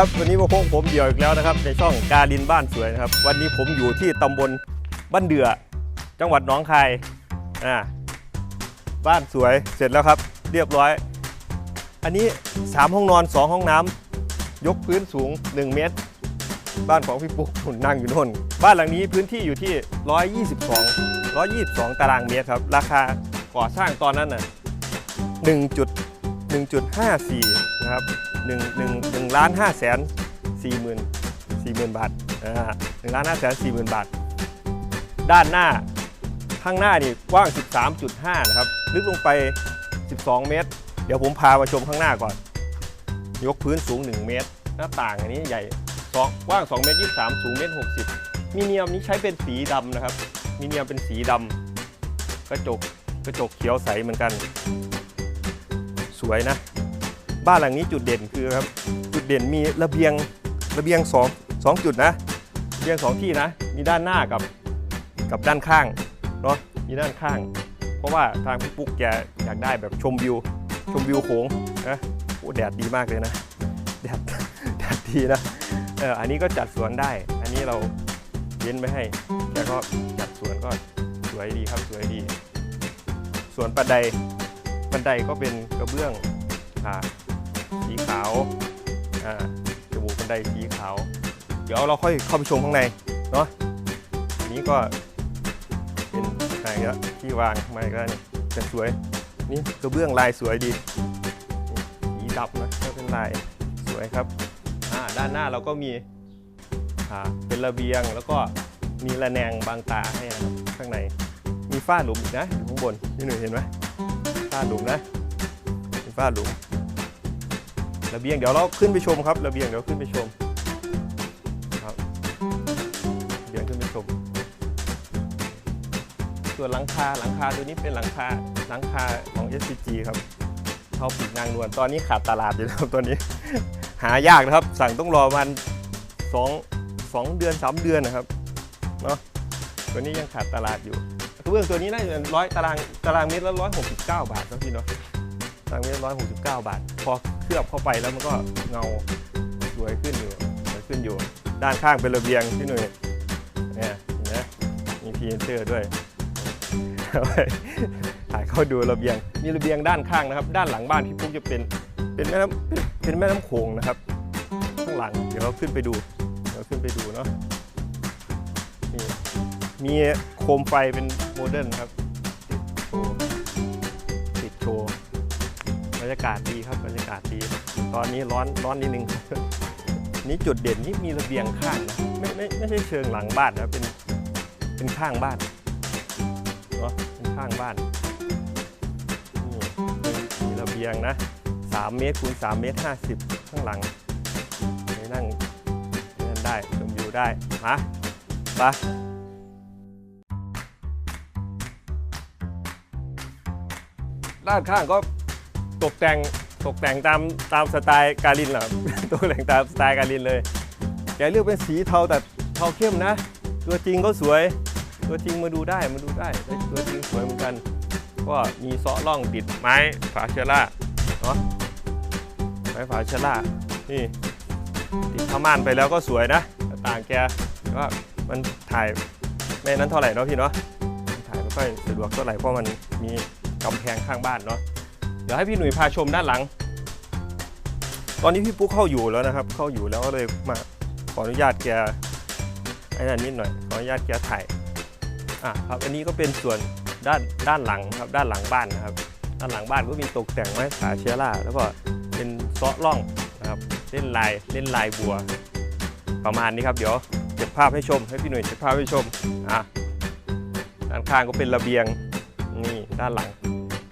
ครับวันนี้มาพบผมเดี่ยวอีกแล้วนะครับในช่องกาดินบ้านสวยนะครับ วันนี้ผมอยู่ที่ตำบลบ้านเดือ จังหวัดหนองคายอ่าบ้านสวยเสร็จแล้วครับ เรียบร้อย อันนี้ 3 ห้องนอน 2 ห้องน้ำยกพื้นสูง 1 เมตร บ้านของพี่ปุ๊กหุ่นนั่งอยู่น่น บ้านหลังนี้พื้นที่อยู่ที่ 122 122 ตารางเมตรครับ ราคาก่อสร้างตอนนั้นน่ะ1จุด1.54 นะครับ 1 1 1ล้าน5แสน4หมื่น4หมื่นบาทอ่า1ล้าน5แสน4หมื่นบาท ด้านหน้าข้างหน้านี่กว้าง 13.5 นะครับ ลึกลงไป 12 เมตร เดี๋ยวผมพามาชมข้างหน้าก่อน ยกพื้นสูง 1 เมตร หน้าต่างอันนี้ใหญ่สองกว้าง 2 เมตร 23 สูงเมตร 60 มีเนียมนี้ใช้เป็นสีดำนะครับ มีเนียมเป็นสีดำกระจกกระจกเขียวใสเหมือนกัน สวยนะ บ้านหลังนี้จุดเด่นคือครับจุดเด่นมีระเบียงระเบียงสองสองจุดนะระเบียงสองที่นะ มีด้านหน้ากับกับด้านข้างเนาะมีด้านข้าง เพราะว่าทางพี่ปุ๊กแกอยากได้แบบชมวิว ชมวิวโขงนะโอ้แดดดีมากเลยนะแดดแดดดีนะเอออันนี้ก็จัดสวนได้ อันนี้เราเย็นไม่ให้แกก็จัดสวนก็สวยดีครับสวยดีสวนบันไดบันไดก็เป็นกระเบื้องอ่า สีขาวอ่าจมูกบันไดสีขาว เดี๋ยวเราค่อยเข้าไปชมข้างในเนาะอันนี้ก็เป็นอะไรละที่วางไม้ก็นี่แต่สวยนี่กระเบื้องลายสวยดีสีดำนะก็เป็นลายสวยครับอ่าด้านหน้าเราก็มีอ่าเป็นระเบียงแล้วก็มีระแนงบางตาให้นะครับข้างในมีฝ้าหลุมอีกนะอยู่ข้างบนนี่หนูเห็นไหมฝ้าหลุมนะมีฝ้าหลุม ระเบียงเดี๋ยวเราขึ้นไปชมครับระเบียงเดี๋ยวขึ้นไปชมครับระเบียงขึ้นไปชม ส่วนหลังคาหลังคาตัวนี้เป็นหลังคาหลังคาของ SCG ครับเขาปีกนางนวลตอนนี้ขาดตลาดอยู่นะครับตัวนี้ หายากนะครับ สั่งต้องรอประมันสองสองเดือนสามเดือนนะครับเนาะตัวนี้ยังขาดตลาดอยู่กระเบื้องตัวนี้น่าจะร้อยตารางตารางเมตรละร้อยหกสิบเก้าบาทนะพี่เนาะตารางเมตรร้อยหกสิบเก้าบาท พอ เคลือบเข้าไปแล้วมันก็เงาสวยขึ้นอยู่สวยขึ้นอยู่ ด้านข้างเป็นระเบียงพี่หนุ่ยเนี่ยนไหมมีพีเตอร์ด้วยถ่ายเข้าดูระเบียง มีระเบียงด้านข้างนะครับ ด้านหลังบ้านพี่ปุ๊กจะเป็นเป็นแม่น้ำเป็นแม่น้ำโขงนะครับข้างหลังเดี๋ยวเราขึ้นไปดูเดี๋ยวขึ้นไปดูเนาะนี่มีโคมไฟเป็นโมเดิร์นครับากาศดีครับบรรยากาศดีตอนนี้ร้อนร้อนนิดนึงนี่จุดเด่นที่มีระเบียงข้างนะไม่ไม่ไม่ใช่เชิงหลังบ้านนะเป็นเป็นข้างบ้านเนาะเป็นข้างบ้านนี่มีระเบียงนะ3เมตรคูณ3เมตร50 ข้างหลังไปนั่งนั่นได้ชมวิวได้มาไปด้านข้างก็ ตกแต่งตกแต่งตามตามสไตล์การินแหรับตกแต่งตามสไตล์การินเลย แกเลือกเป็นสีเทาแต่เทาเข้มนะ ตัวจริงก็สวย ตัวจริงมาดูได้มาดูได้ตัวจริงสวยเหมือนกัน ก็มีเซาะร่องติดไม้ฝาเชอร่าเนาะไม้ฝาเชอร่านี่ติดผ้าม่านไปแล้วก็สวยนะต่างแกก็มันถ่ายไม่นั้นเท่าไหร่เนาะพี่เนาะถ่ายไม่ค่อยสะดวกเท่าไหร่เพราะมันมีกำแพงข้างบ้านเนาะ เดี๋ยวให้พี่หนุ่ยพาชมด้านหลัง ตอนนี้พี่ปุ๊กเข้าอยู่แล้วนะครับ เข้าอยู่แล้วก็เลยมาขออนุญาตแกไอ้นั่นนิดหน่อยขออนุญาตแกถ่ายอะครับอันนี้ก็เป็นส่วนด้านด้านหลังครับด้านหลังบ้านนะครับ ด้านหลังบ้านก็มีตกแต่งไม้สาเชื้อราแล้วก็เป็นซาะร่องนะครับเล่นลายเล่นลายบัว ประมาณนี้ครับเดี๋ยวเก็บภาพให้ชม ให้พี่หนุ่ยเก็บภาพให้ชมอะด้านข้างก็เป็นระเบียงนี่ด้านหลัง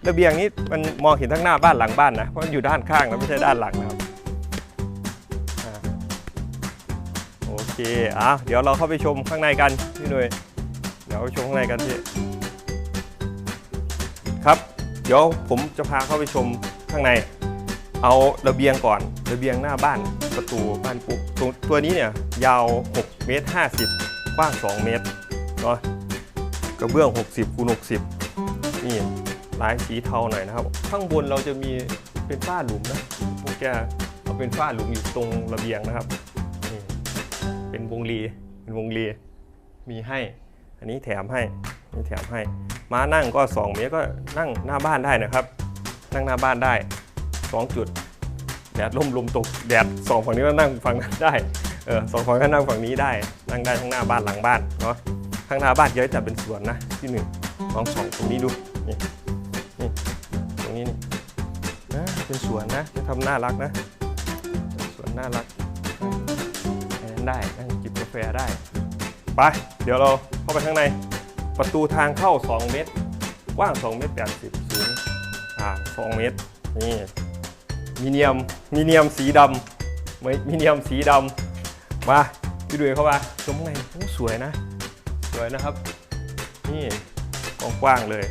ระเบียงนี้มันมองเห็นทั้งหน้าบ้านหลังบ้านนะ เพราะมันอยู่ด้านข้างนะไม่ใช่ด้านหลังนะครับโอเคอะเดี๋ยวเราเข้าไปชมข้างในกันพี่หนุ่ยเดี๋ยวไปชมข้างในกันพี่ครับ เดี๋ยวผมจะพาเข้าไปชมข้างใน เอาระเบียงก่อนระเบียงหน้าบ้านประตูบ้านปุ๊บตัวตัวนี้เนี่ยยาว6เมตร50กว้าง 2 เมตรเนาะกระเบื้อง 60คูณ60นี่ ลายสีเทาหน่อยนะครับ ข้างบนเราจะมีเป็นฝ้าหลุมนะพวกแกเอาเป็นฝ้าหลุมอยู่ตรงระเบียงนะครับนี่เป็นวงรีเป็นวงรีมีให้ อันนี้แถมให้นี่แถมให้ม้านั่งก็ 2 เมตรก็นั่งหน้าบ้านได้นะครับ นั่งหน้าบ้านได้ 2 จุดแดดล่มลมตกแดดสองฝั่งนี้ก็นั่งฝั่งนั้นได้เออสองฝั่งก็นั่งฝั่งนี้ได้ นั่งได้ทั้งหน้าบ้านหลังบ้านเนาะข้างหน้าบ้านเยอะแต่เป็นสวนนะที่หนึ่งลองส่องตรงนี้ดูนี่ นี่ตรงนี้นี่นะเป็นสวนนะจะทำน่ารักนะสวนน่ารักนั่งได้นั่งจิบกาแฟได้ไปเดี๋ยวเราเข้าไปข้างในประตูทางเข้า 2 เมตรกว้าง 2 เมตร80สูงอ่า2เมตรนี่มีเนียมมีเนียมสีดำไม่มีเนียมสีดำมาพี่ดุยเข้ามาชมข้างในสวยนะ สวยนะครับ นี่กว้างเลย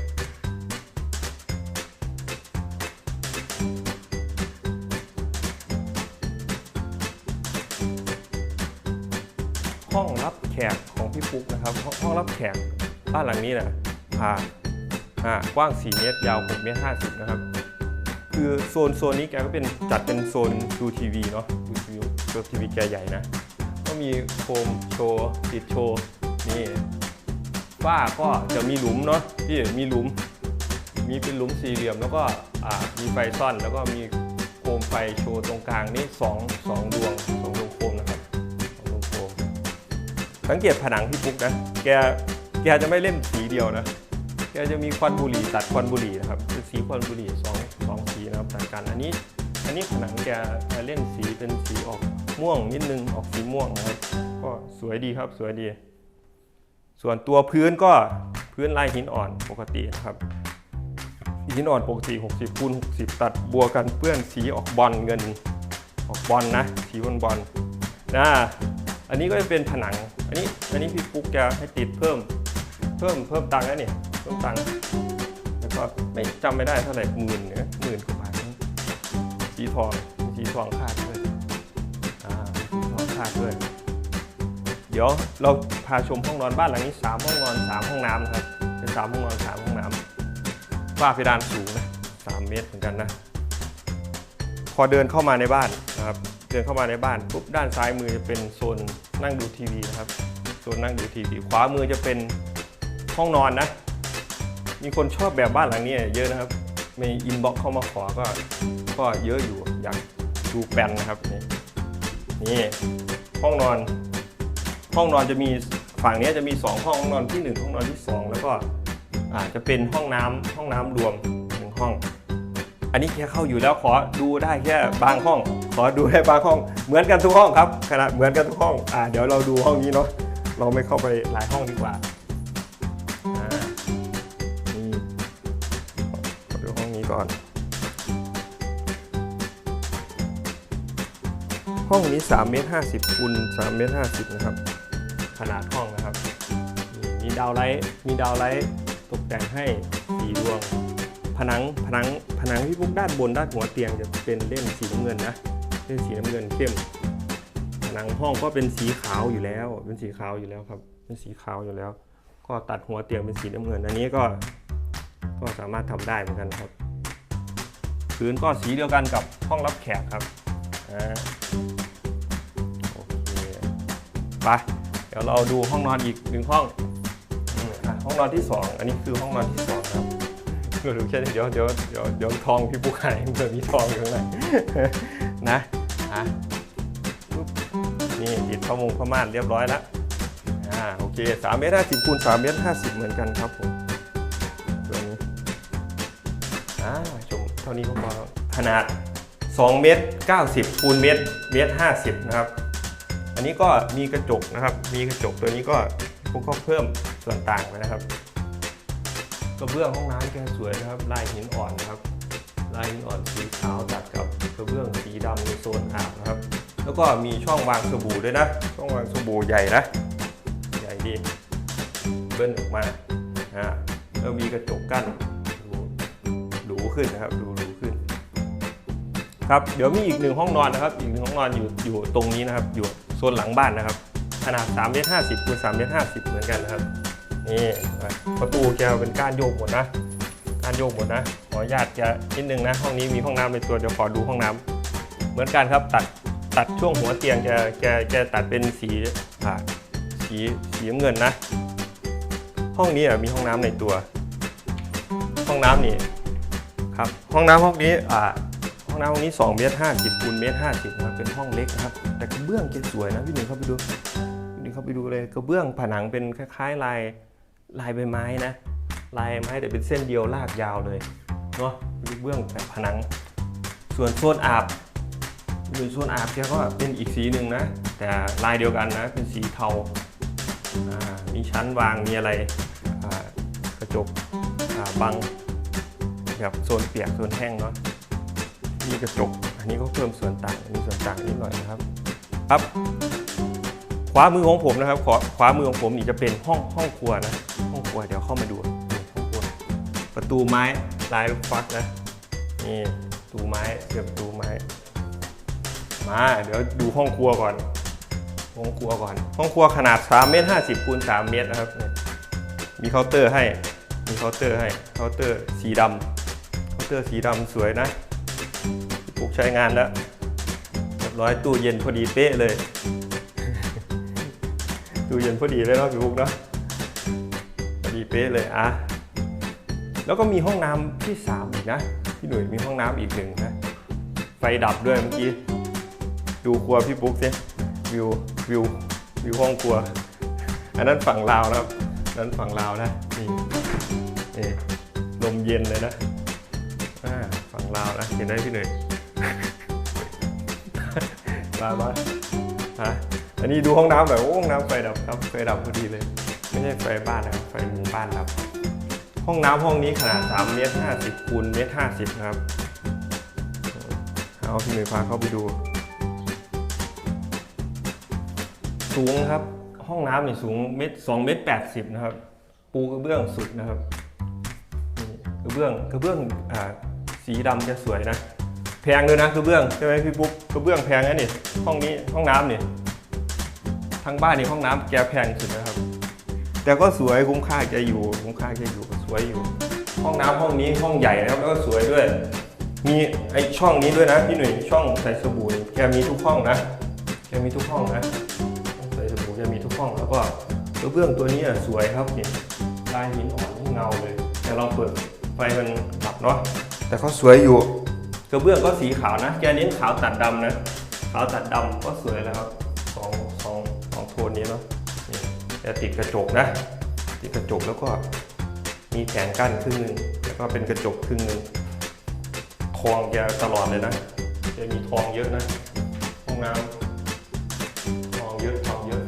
ห้องรับแขกของพี่ปุ๊กนะครับห้องห้องรับแขกบ้านหลังนี้นะอ่าอ่ากว้าง 4 เมตร ยาว 6 เมตร 50 นะครับ คือโซนโซนนี้แกก็เป็นจัดเป็นโซนดูทีวีเนาะดูทีวีดูทีวีแกใหญ่นะ ก็มีโคมโชว์ติดโชว์ นี่ฝ้าก็จะมีหลุมเนาะที่มีหลุม มีเป็นหลุมสี่เหลี่ยม แล้วก็มีไฟซ่อน แล้วก็มีโคมไฟโชว์ตรงกลางนี่สองสองดวงสองดวง สังเกตผนังพี่ปุ๊กนะ แก แกจะไม่เล่นสีเดียวนะ แกจะมีควันบุหรี่ตัดควันบุหรี่นะครับเป็นสีควันบุหรี่สองสองสีนะครับต่างกัน อันนี้ อันนี้ผนังแกจะเล่นสีเป็นสีออกม่วงนิดนึง ออกสีม่วงนะครับ ก็สวยดีครับ สวยดี ส่วนตัวพื้นก็พื้นลายหินอ่อนปกตินะครับหินอ่อนปกติ 60คูณ60 ตัดบัวกันเปื้อนสีออกบอลเงิน ออกบอลนะ สีบอลบอลนะ อันนี้ก็จะเป็นผนัง อันนี้อันนี้พี่ปุ๊กแกให้ติดเพิ่มเพิ่มเพิ่มตังค์นะนี่เพิ่มตังค์แล้วก็ไม่จำไม่ได้เท่าไหร่หมื่นเนี่ยหมื่นกว่าบาทสีทองสีทองคาดด้วยอ่าสีทองคาดด้วยเดี๋ยวเราพาชมห้องนอนบ้านหลังนี้สามห้องนอนสามห้องน้ำนะครับเป็นสามห้องนอนสามห้องน้ำฝ้าเพดานสูงนะสามเมตรเหมือนกันนะพอเดินเข้ามาในบ้านนะครับเดินเข้ามาในบ้านปุ๊บด้านซ้ายมือจะเป็นโซนนั่งดูทีวีนะครับโซนนั่งดูทีวีขวามือจะเป็นห้องนอนนะ มีคนชอบแบบบ้านหลังนี้เยอะนะครับมีอินบ็อกเข้ามาขอก็ก็เยอะอยู่อยากดูแปลนนะครับนี่นี่ห้องนอน ห้องนอนจะมีฝั่งนี้จะมี 2 ห้องห้องนอนที่ 1 ห้องนอนที่ 2 แล้วก็อาจจะเป็นห้องน้ำห้องน้ำรวมหนึ่งห้อง อันนี้แค่เข้าอยู่แล้วขอดูได้แค่บางห้อง ขอดูได้บางห้อง เหมือนกันทุกห้องครับขนาดเหมือนกันทุกห้องอ่าเดี๋ยวเราดูห้องนี้เนาะเราไม่เข้าไปหลายห้องดีกว่าอ่านี่ขอดูห้องนี้ก่อน ห้องนี้3เมตร50คูณ3เมตร50นะครับ ขนาดห้องนะครับ มีดาวไลท์มีดาวไลท์ตกแต่งให้สีดวง ผนังผนังผนังที่พวกด้านบนด้านหัวเตียงจะเป็นเล่นสีน้ำเงินนะเล่นสีน้ำเงินเข้มผนังห้องก็เป็นสีขาวอยู่แล้ว เป็นสีขาวอยู่แล้วครับ เป็นสีขาวอยู่แล้ว ก็ตัดหัวเตียงเป็นสีน้ำเงิน อันนี้ก็ก็สามารถทำได้เหมือนกันครับพื้นก็สีเดียวกันกับห้องรับแขกครับอ่าโอเคไปเดี๋ยวเราดูห้องนอนอีกหนึ่งห้องห้องนอนที่สองอันนี้คือห้องนอนที่สองครับ เพื่อรู้แค่นี้เดี๋ยวเดี๋ยวเดี๋ยวเดี๋ยวทองพี่ปุ๊กหายเผื่อมีทองอยู่ข้างในนะอะปุ๊บนี่ติดข้อมงข้อม่านเรียบร้อยแล้วอ่าโอเคสามเมตรห้าสิบคูณสามเมตรห้าสิบเหมือนกันครับผมตัวนี้อ่าชมเท่านี้ก็พอแล้วขนาด2เมตร90คูณเมตรเมตร50 นะครับ อันนี้ก็มีกระจกนะครับ มีกระจกตัวนี้ก็พวกเขาเพิ่มส่วนต่างไปนะครับก ระเบื้องห้องน้ำแกสวยนะครับ ลายหินอ่อนนะครับ ลายหินอ่อนสีขาวตัดกับกระเบื้องสีดำในโซนอาบนะครับ แล้วก็มีช่องวางสบู่ด้วยนะ ช่องวางสบู่ใหญ่นะ ใหญ่ดีเบิ้ลออกมาอ่าแล้วมีกระจกกั้นดูหรูขึ้นนะครับดูหรูขึ้น ครับ เดี๋ยวมีอีกหนึ่งห้องนอนนะครับ อีกหนึ่งห้องนอนอยู่อยู่ตรงนี้นะครับ อยู่โซนหลังบ้านนะครับ ขนาด3เมตร50คูณ3เมตร50เหมือนกันนะครับ นี่ประตูแกเป็นก้านโยกหมดนะก้านโยกหมดนะ ขออนุญาตจะนิดนึงนะ ห้องนี้มีห้องน้ำในตัวเดี๋ยวขอดูห้องน้ำเหมือนกันครับตัดตัดช่วงหัวเตียงจะจะจะตัดเป็นสีอ่าสีสีเงินนะ ห้องนี้มีห้องน้ำในตัว ห้องน้ำนี่ครับห้องน้ำห้องนี้อ่าห้องน้ำห้องนี้2เมตร50คูณเมตร50นะครับเป็นห้องเล็กนะครับ แต่กระเบื้องจะสวยนะพี่หนึ่งเข้าไปดูพี่หนึ่งเข้าไปดูเลยกระเบื้องผนังเป็นคล้ายๆลาย ลายใบไม้นะ ลายไม้แต่เป็นเส้นเดียวลากยาวเลยเนาะกระเบื้องแบบผนัง ส่วนโซนอาบส่วนโซนอาบแกก็เป็นอีกสีหนึ่งนะ แต่ลายเดียวกันนะ เป็นสีเทาามีชั้นวางมีอะไรกระจกอ่าบังแบบโซนเปียกโซนแห้งเนาะมีกระจก อันนี้ก็เพิ่มส่วนต่างมีส่วนต่างนิดหน่อยนะครับ ครับ ขวามือของผมนะครับขวามือของผมนี่จะเป็นห้องห้องครัวนะ องครัวเดี๋ยวเข้ามาดูห้องครัวประตูไม้ลายลูกฟักนะนี่ประตูไม้เสียบประตูไม้ มาเดี๋ยวดูห้องครัวก่อนห้องครัวก่อน ห้องครัวขนาด3เมตร50คูณ3เมตรนะครับ มีเคาน์เตอร์ให้ มีเคาน์เตอร์ให้ เคาน์เตอร์สีดำเคาน์เตอร์สีดำสวยนะปลูกใช้งานแล้วเรียบร้อยตู้เย็นพอดีเป๊ะเลย ตู้เย็นพอดีเลยเนาะพี่ปุ๊กเนาะ ป๊ะเลยอะแล้วก็มีห้องน้ำที่3อีกนะพี่หนุ่ยมีห้องน้ำอีกหนึ่งนะไฟดับด้วยเมื่อกี้ดูครัวพี่ปุ๊กสิวิววิววิวห้องครัว อันนั้นฝั่งลาวนะครับนั้นฝั่งลาวนะนี่นี่ลมเย็นเลยนะอ่าฝั่งลาวนะเห็นได้พี่หนุ่ยมามาฮะอันนี้ดูห้องน้ำหน่อยโอ้ห้องน้ำไฟดับครับไฟดับพอดีเลย ใช่ไฟบ้านนะครับไฟหมู่บ้านดับ ห้องน้ำห้องนี้ขนาด3เมตร50คูณเมตร50นะครับเอาพี่หนุ่ยพาเข้าไปดู สูงครับห้องน้ำเนี่ยสูงเมตรสองเมตรแปดสิบนะครับ ปูกระเบื้องสุดนะครับกระเบื้องกระเบื้องอ่าสีดำจะสวยนะ แพงด้วยนะกระเบื้องใช่ไหมพี่ปุ๊กกระเบื้องแพงนะนี่ห้องนี้ห้องน้ำเนี่ยทั้งบ้านนี่ห้องน้ำแกแพงสุดนะครับ แต่ก็สวยคุ้มค่าแกอยู่คุ้มค่าแกอยู่สวยอยู่ ห้องน้ำห้องนี้ห้องใหญ่นะครับแล้วก็สวยด้วย มีไอช่องนี้ด้วยนะพี่หนุ่ยช่องใส่สบู่นี่แกมีทุกห้องนะแกมีทุกห้องนะช่องใส่สบู่แกมีทุกห้องแล้วก็กระเบื้องตัวนี้อะสวยครับนี่ลายหินอ่อนที่เงาเลย แต่เราเปิดไฟมันดับเนาะแต่เขาสวยอยู่ กระเบื้องก็สีขาวนะ แกเน้นขาวตัดดำนะ ขาวตัดดำก็สวยแล้วครับสองสองสองโทนนี้เนาะ นี่แต่ติดกระจกนะ ติดกระจกแล้วก็มีแผงกั้นครึ่งนึงแล้วก็เป็นกระจกครึ่งนึงทองแกตลอดเลยนะแกมีทองเยอะนะห้องน้ำทองเยอะทองเยอะ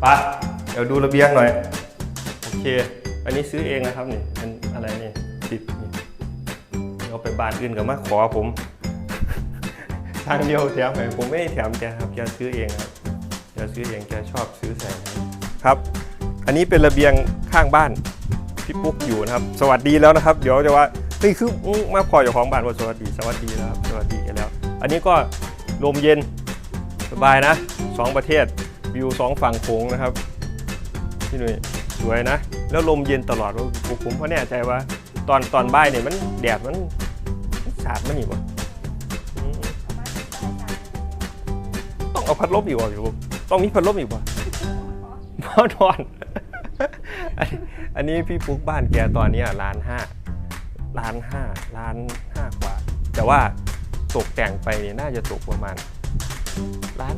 ไปะเดี๋ยวดูระเบียงหน่อยโอเค อันนี้ซื้อเองนะครับนี่เป็นอะไรนี่ติดนี่เอาไปบ้านอื่นกับมาขอผมทางเดียวแถมไปผมไม่แถมแกครับแกซื้อเองครับแกซื้อเองแกชอบซื้อใส่ ครับ อันนี้เป็นระเบียงข้างบ้านพี่ปุ๊กอยู่นะครับ สวัสดีแล้วนะครับ เดี๋ยวจะว่าเฮ้ยคือมาพออยู่ของบ้านว่าสวัสดีสวัสดีแล้วครับสวัสดีกันแล้ว อันนี้ก็ลมเย็นสบายนะสองประเทศวิวสองฝั่งโขงนะครับพี่หนุ่ยสวยนะ แล้วลมเย็นตลอดว่าผมผมก็แน่ใจว่า ตอนตอนบ่ายเนี่ยมันแดดมันสาดมันนี่วะต้องเอาพัดลมอีกวะพี่ต้องมีพัดลมอีกวะ พอนอนอนอันนี้พี่ปุ๊กบ้านแกตอนนี้ล้านห้าล้านห้าล้านห้ากว่า แต่ว่าตกแต่งไปเนี่ยน่าจะตกประมาณล้าน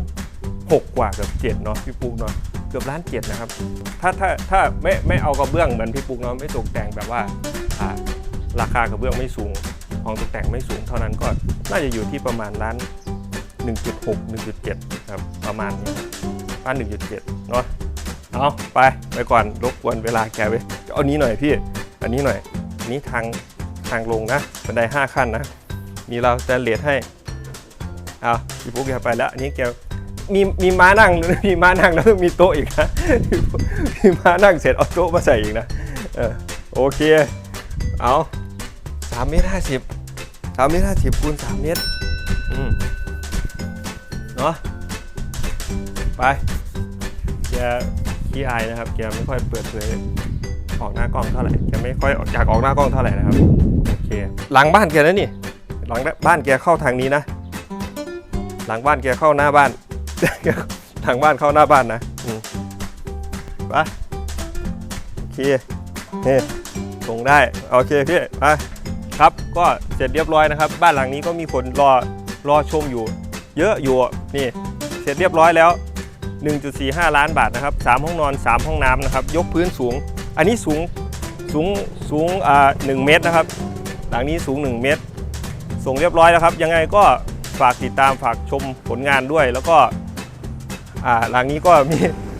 หกกว่าเกือบเจ็ดเนาะพี่ปุ๊กเนาะเกือบล้านเจ็ดนะครับ ถ้าถ้าถ้าไม่ไม่เอากระเบื้องเหมือนพี่ปุ๊กเนาะไม่ตกแต่งแบบว่าอ่าราคากระเบื้องไม่สูงของตกแต่งไม่สูงเท่านั้นก็น่าจะอยู่ที่ประมาณล้าน 1.6 1.7 ครับ ประมาณนี้ล้าน 1.7 เนาะ เอาไปไปก่อนรบกวนเวลาแกไปเอานี้หน่อยพี่ อันนี้หน่อยอันนี้ทางทางลงนะบันได5ขั้นนะ มีเราจะเลทให้เอาพี่ปุ๊กแกไปแล้วอันนี้แกมีมีม้านั่งมีม้านั่งแล้วมีโต๊ะอีกนะมีม้านั่งเสร็จเอาโต๊ะมาใส่อีกนะเออโอเคเอาสามเมตรห้าสิบสามเมตรห้าสิบคูณสามเมตรอืมเนาะไปแก ขี้อายนะครับแกไม่ค่อยเปิดเผยออกหน้ากล้องเท่าไหร่แกไม่ค่อยอยากออกหน้ากล้องเท่าไหร่นะครับโอเคหลังบ้านแกนะนี่ หลังบ้านแกเข้าทางนี้นะ หลังบ้านแกเข้าหน้าบ้านหลังบ้านเข้าหน้าบ้านนะไปโอเคนี่ส่งได้โอเคพี่ไปครับก็เสร็จเรียบร้อยนะครับ บ้านหลังนี้ก็มีคนรอรอชมอยู่ เยอะอยู่นี่เสร็จเรียบร้อยแล้ว 1.45 ล้านบาทนะครับ3ห้องนอน 3 ห้องน้ำนะครับ ยกพื้นสูง อันนี้สูงสูงสูงอ่า1เมตรนะครับ หลังนี้สูง 1 เมตร ส่งเรียบร้อยแล้วครับ ยังไงก็ฝากติดตามฝากชมผลงานด้วย แล้วก็อ่าหลังนี้ก็มี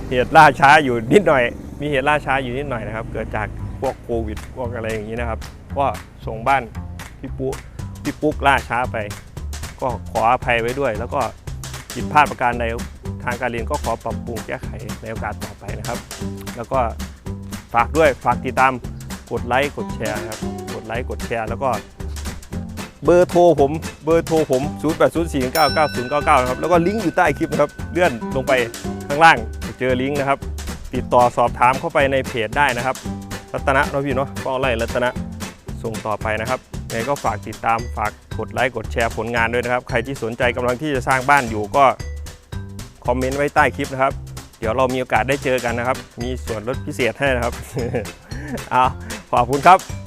เหตุล่าช้าอยู่นิดหน่อย มีเหตุล่าช้าอยู่นิดหน่อยนะครับ เกิดจากพวกโควิดพวกอะไรอย่างนี้นะครับ ก็ส่งบ้านพี่ปุ๊พี่ปุ๊กล่าช้าไป ก็ขออภัยไว้ด้วยแล้วก็ ผิดพลาดประการใดทางการเรียนก็ขอปรับปรุงแก้ไขในโอกาสต่อไปนะครับ แล้วก็ฝากด้วยฝากติดตามกดไลค์กดแชร์ครับกดไลค์กดแชร์แล้วก็เบอร์โทรผมเบอร์โทรผม 0 8 0 4 9 9 0 9 9 นะครับ แล้วก็ลิงก์อยู่ใต้คลิปนะครับ เลื่อนลงไปข้างล่างจะเจอลิงก์นะครับ ติดต่อสอบถามเข้าไปในเพจได้นะครับ รัตนะเนาะพี่เนาะก็ไล่รัตนะส่งต่อไปนะครับ ยังไงก็ฝากติดตามฝากกดไลค์กดแชร์ผลงานด้วยนะครับ ใครที่สนใจกำลังที่จะสร้างบ้านอยู่ก็คอมเมนต์ไว้ใต้คลิปนะครับ เดี๋ยวเรามีโอกาสได้เจอกันนะครับ มีส่วนลดพิเศษให้นะครับ เอาขอบคุณครับ